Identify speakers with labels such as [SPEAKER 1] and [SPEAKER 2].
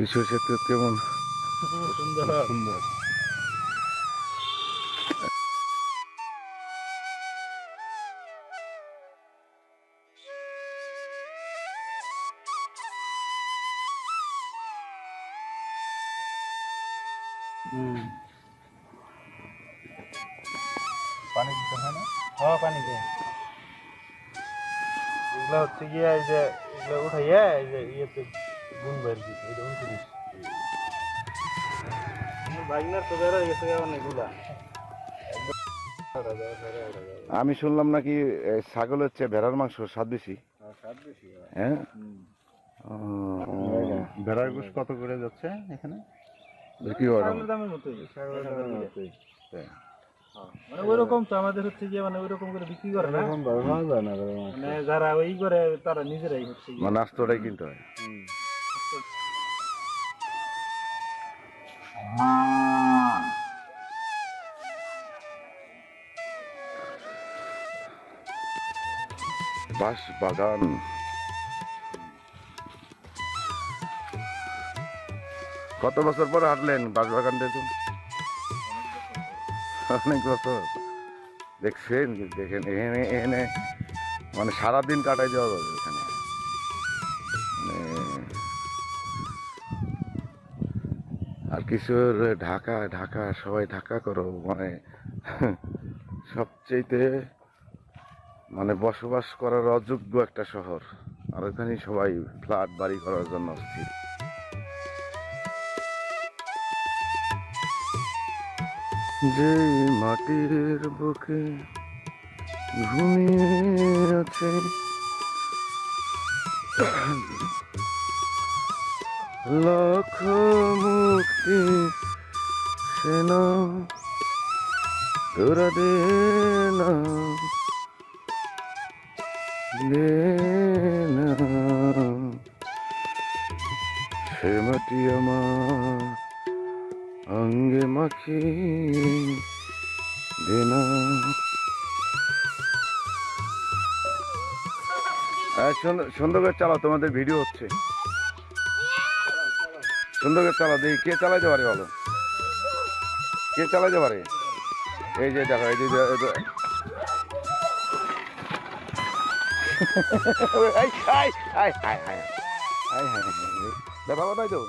[SPEAKER 1] এই সরষের কেমন?
[SPEAKER 2] সুন্দর
[SPEAKER 3] সুন্দর পানি দিতে হয় না?
[SPEAKER 2] হ্যাঁ পানি দে। এগুলো হচ্ছে গিয়ে এই যে, এগুলো উঠাইয়া এই যে ইয়েতে কি? অনেকগুলা
[SPEAKER 1] আমি শুনলাম নাকি ছাগলের চেয়ে ভেড়ার মাংস স্বাদ বেশি? হ্যাঁ
[SPEAKER 3] ভেড়ার গোশ কত করে যাচ্ছে এখানে?
[SPEAKER 2] মতোই
[SPEAKER 3] তাই।
[SPEAKER 2] মানে ওইরকম তো আমাদের হচ্ছে গিয়ে মানে ওইরকম করে বিক্রি করে না। মানে যারা ওই করে তারা নিজেরাই হচ্ছে
[SPEAKER 1] মানে আস্ত ওটাই কিনতে হয়। বাঁশ বাগান কত বছর পরে হাঁটলেন বাঁশ বাগান দেখুন? অনেক বছর। দেখছেন দেখেন এখানে এখানে মানে সারাদিন কাটাই যাওয়া যাবে এখানে। মানে আর কিছু ঢাকা ঢাকা, সবাই ঢাকা করো মানে সবচেয়েতে মানে বসবাস করার অযোগ্য একটা শহর। আর এখানে সবাই ফ্ল্যাট, বাড়ি করার জন্য অস্থির। যে মাটির বুকে ঘুমিয়ে আছে লক্ষ মুক্তি সেনা, তোরা না। সে মাটি আমার, অঙ্গে মাখি দে না এই সুন্দর- করে চালাও তোমাদের ভিডিও হচ্ছে। সুন্দর করে চালাও দেখি কে চালাইতে পারে বলো? কে চালাইতে পারে? এই যে দেখো এই যে। ব্যাপার নাই তো